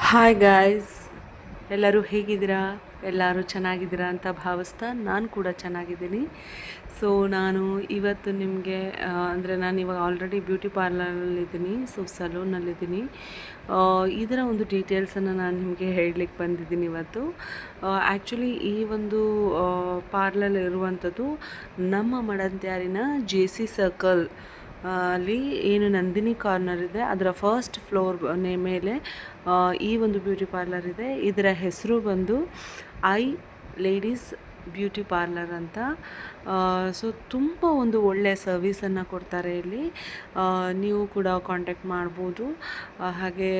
Hi guys ಎಲ್ಲರೂ ಹೇಗಿದ್ದೀರಾ? ಎಲ್ಲರೂ ಚೆನ್ನಾಗಿದ್ದೀರಾ ಅಂತ ಭಾವಿಸ್ತಾ ನಾನು ಕೂಡ ಚೆನ್ನಾಗಿದ್ದೀನಿ. ಸೊ ನಾನು ಇವತ್ತು ನಿಮಗೆ ಅಂದರೆ ನಾನು ಇವಾಗ ಆಲ್ರೆಡಿ ಬ್ಯೂಟಿ ಪಾರ್ಲರಲ್ಲಿದ್ದೀನಿ ಸೊ ಸಲೂನಲ್ಲಿದ್ದೀನಿ ಇದರ ಒಂದು ಡೀಟೇಲ್ಸನ್ನು ನಾನು ನಿಮಗೆ ಹೇಳಲಿಕ್ಕೆ ಬಂದಿದ್ದೀನಿ ಇವತ್ತು. ಆ್ಯಕ್ಚುಲಿ ಈ ಒಂದು ಪಾರ್ಲರ್ ಇರುವಂಥದ್ದು ನಮ್ಮ ಮಡಂತ್ಯಾರಿನ ಜೆ ಸಿ ಸರ್ಕಲ್ ಅಲ್ಲಿ ಏನು ನಂದಿನಿ ಕಾರ್ನರ್ ಇದೆ, ಅದರ ಫಸ್ಟ್ ಫ್ಲೋರ್ ಮೇಲೆ ಈ ಒಂದು ಬ್ಯೂಟಿ ಪಾರ್ಲರ್ ಇದೆ. ಇದರ ಹೆಸರು ಬಂದು ಐ ಲೇಡೀಸ್ ಬ್ಯೂಟಿ ಪಾರ್ಲರ್ ಅಂತ. ಸೊ ತುಂಬ ಒಂದು ಒಳ್ಳೆಯ ಸರ್ವಿಸನ್ನು ಕೊಡ್ತಾರೆ ಇಲ್ಲಿ. ನೀವು ಕೂಡ ಕಾಂಟ್ಯಾಕ್ಟ್ ಮಾಡ್ಬೋದು. ಹಾಗೆ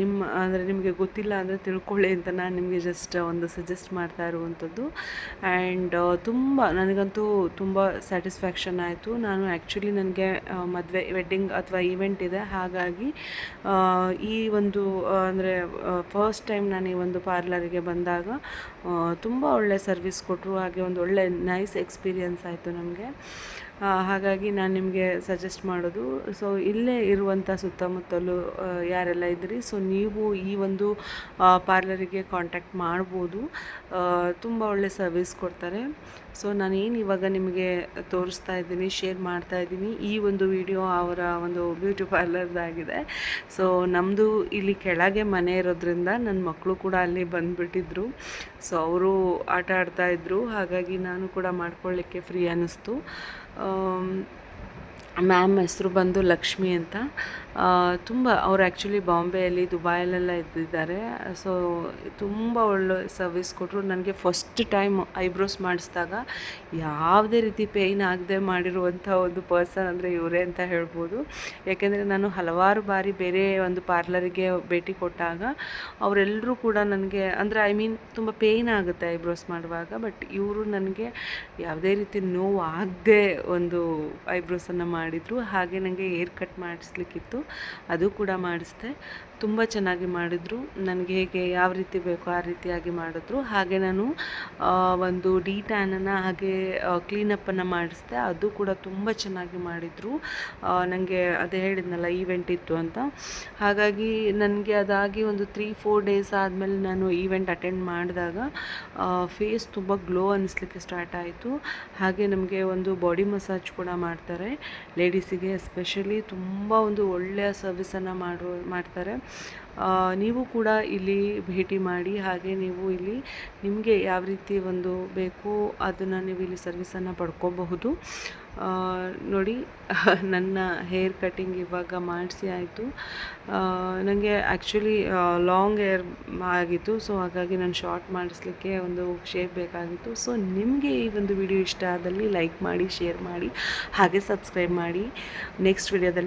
ನಿಮ್ಮ ಅಂದರೆ ನಿಮಗೆ ಗೊತ್ತಿಲ್ಲ ಅಂದರೆ ತಿಳ್ಕೊಳ್ಳಿ ಅಂತ ನಾನು ನಿಮಗೆ ಜಸ್ಟ್ ಒಂದು ಸಜೆಸ್ಟ್ ಮಾಡ್ತಾ ಇರುವಂಥದ್ದು. ಆ್ಯಂಡ್ ತುಂಬ, ನನಗಂತೂ ತುಂಬ ಸ್ಯಾಟಿಸ್ಫ್ಯಾಕ್ಷನ್ ಆಯಿತು. ನಾನು ಆ್ಯಕ್ಚುಲಿ ನನಗೆ ಮದುವೆ ವೆಡ್ಡಿಂಗ್ ಅಥವಾ ಈವೆಂಟ್ ಇದೆ. ಹಾಗಾಗಿ ಈ ಒಂದು ಅಂದರೆ ಫಸ್ಟ್ ಟೈಮ್ ನಾನು ಈ ಒಂದು ಪಾರ್ಲರಿಗೆ ಬಂದಾಗ ತುಂಬ ಒಳ್ಳೆ ಸರ್ವಿಸ್ ಕೊಟ್ಟರು ಹಾಗೆ ಒಂದು ಒಳ್ಳೆ ನೈಸ್ ಎಕ್ಸ್ಪೀರಿಯನ್ಸ್ ಆಯಿತು ನಮಗೆ. ಹಾಗಾಗಿ ನಾನು ನಿಮಗೆ ಸಜೆಸ್ಟ್ ಮಾಡೋದು. ಸೊ ಇಲ್ಲೇ ಇರುವಂಥ ಸುತ್ತಮುತ್ತಲು ಯಾರೆಲ್ಲ ಇದ್ದೀರಿ ಸೊ ನೀವು ಈ ಒಂದು ಪಾರ್ಲರಿಗೆ ಕಾಂಟ್ಯಾಕ್ಟ್ ಮಾಡ್ಬೋದು. ತುಂಬ ಒಳ್ಳೆ ಸರ್ವಿಸ್ ಕೊಡ್ತಾರೆ. ಸೊ ನಾನೇನು ಇವಾಗ ನಿಮಗೆ ತೋರಿಸ್ತಾ ಇದ್ದೀನಿ ಶೇರ್ ಮಾಡ್ತಾ ಇದ್ದೀನಿ, ಈ ಒಂದು ವಿಡಿಯೋ ಅವರ ಒಂದು ಬ್ಯೂಟಿ ಪಾರ್ಲರ್ದಾಗಿದೆ ಸೊ ನಮ್ಮದು ಇಲ್ಲಿ ಕೆಳಗೆ ಮನೆ ಇರೋದ್ರಿಂದ ನನ್ನ ಮಕ್ಕಳು ಕೂಡ ಅಲ್ಲಿ ಬಂದುಬಿಟ್ಟಿದ್ರು. ಸೊ ಅವರು ಆಟ ಆಡ್ತಾ ಇದ್ರು. ಹಾಗಾಗಿ ನಾನು ಕೂಡ ಮಾಡ್ಕೊಳ್ಳಿಕ್ಕೆ ಫ್ರೀ ಅನ್ನಿಸ್ತು ಮ್ಯಾಮ್ ಹೆಸರು ಬಂದು ಲಕ್ಷ್ಮಿ ಅಂತ. ತುಂಬ ಅವ್ರು ಆ್ಯಕ್ಚುಲಿ ಬಾಂಬೆಯಲ್ಲಿ ದುಬಾಯಲ್ಲೆಲ್ಲ ಇದ್ದಿದ್ದಾರೆ. ಸೊ ತುಂಬ ಒಳ್ಳೆ ಸರ್ವಿಸ್ ಕೊಟ್ಟರು ನನಗೆ ಫಸ್ಟ್ ಟೈಮ್ ಐಬ್ರೋಸ್ ಮಾಡಿಸಿದಾಗ ಯಾವುದೇ ರೀತಿ ಪೇಯ್ನ್ ಆಗದೆ ಮಾಡಿರುವಂಥ ಒಂದು ಪರ್ಸನ್ ಅಂದರೆ ಇವರೇ ಅಂತ ಹೇಳ್ಬೋದು. ಯಾಕೆಂದರೆ ನಾನು ಹಲವಾರು ಬಾರಿ ಬೇರೆ ಒಂದು ಪಾರ್ಲರಿಗೆ ಭೇಟಿ ಕೊಟ್ಟಾಗ ಅವರೆಲ್ಲರೂ ಕೂಡ ನನಗೆ, ಅಂದರೆ ಐ ಮೀನ್ ತುಂಬ ಪೇಯ್ನ್ ಆಗುತ್ತೆ ಐಬ್ರೋಸ್ ಮಾಡುವಾಗ ಬಟ್ ಇವರು ನನಗೆ ಯಾವುದೇ ರೀತಿ ನೋವು ಆಗದೆ ಒಂದು ಐಬ್ರೋಸನ್ನು ಮಾಡಿದರು. ಹಾಗೆ ನನಗೆ ಏರ್ ಕಟ್ ಮಾಡಿಸ್ಲಿಕ್ಕಿತ್ತು. ಅದು ಕೂಡ ಮಾಡಿಸ್ದೆ. ತುಂಬ ಚೆನ್ನಾಗಿ ಮಾಡಿದರು. ನನಗೆ ಹೇಗೆ ಯಾವ ರೀತಿ ಬೇಕೋ ಆ ರೀತಿಯಾಗಿ ಮಾಡಿದ್ರು. ಹಾಗೆ ನಾನು ಒಂದು ಡಿ ಟ್ಯಾನನ್ನು ಹಾಗೆ ಕ್ಲೀನಪ್ಪನ್ನು ಮಾಡಿಸ್ದೆ. ಅದು ಕೂಡ ತುಂಬ ಚೆನ್ನಾಗಿ ಮಾಡಿದರು. ನನಗೆ ಅದೇ ಹೇಳಿದ್ನಲ್ಲ ಈವೆಂಟ್ ಇತ್ತು ಅಂತ. ಹಾಗಾಗಿ ನನಗೆ ಅದಾಗಿ ಒಂದು ತ್ರೀ ಫೋರ್ ಡೇಸ್ ಆದಮೇಲೆ ನಾನು ಈವೆಂಟ್ ಅಟೆಂಡ್ ಮಾಡಿದಾಗ ಫೇಸ್ ತುಂಬ ಗ್ಲೋ ಅನ್ನಿಸ್ಲಿಕ್ಕೆ ಸ್ಟಾರ್ಟ್ ಆಯಿತು. ಹಾಗೆ ನಮಗೆ ಒಂದು ಬಾಡಿ ಮಸಾಜ್ ಕೂಡ ಮಾಡ್ತಾರೆ. ಲೇಡೀಸಿಗೆ ಎಸ್ಪೆಷಲಿ ತುಂಬ ಒಂದು ಒಳ್ಳೆಯ ಸರ್ವಿಸನ್ನು ಮಾಡೋ ಮಾಡ್ತಾರೆ. ನೀವು ಕೂಡ ಇಲ್ಲಿ ಭೇಟಿ ಮಾಡಿ, ಹಾಗೆ ನೀವು ಇಲ್ಲಿ ನಿಮಗೆ ಯಾವ ರೀತಿ ಒಂದು ಬೇಕು ಅದನ್ನು ನೀವು ಇಲ್ಲಿ ಸರ್ವಿಸನ್ನು ಪಡ್ಕೋಬಹುದು. ನೋಡಿ, ನನ್ನ ಹೇರ್ ಕಟಿಂಗ್ ಇವಾಗ ಮಾಡಿಸಿ ಆಯಿತು. ನನಗೆ ಆ್ಯಕ್ಚುಲಿ ಲಾಂಗ್ ಹೇರ್ ಆಗಿತ್ತು ಸೊ ಹಾಗಾಗಿ ನಾನು ಶಾರ್ಟ್ ಮಾಡಿಸ್ಲಿಕ್ಕೆ ಒಂದು ಶೇಪ್ ಬೇಕಾಗಿತ್ತು. ಸೊ ನಿಮಗೆ ಈ ಒಂದು ವಿಡಿಯೋ ಇಷ್ಟ ಆದಲ್ಲಿ ಲೈಕ್ ಮಾಡಿ ಶೇರ್ ಮಾಡಿ, ಹಾಗೆ ಸಬ್ಸ್ಕ್ರೈಬ್ ಮಾಡಿ. ನೆಕ್ಸ್ಟ್ ವಿಡಿಯೋದಲ್ಲಿ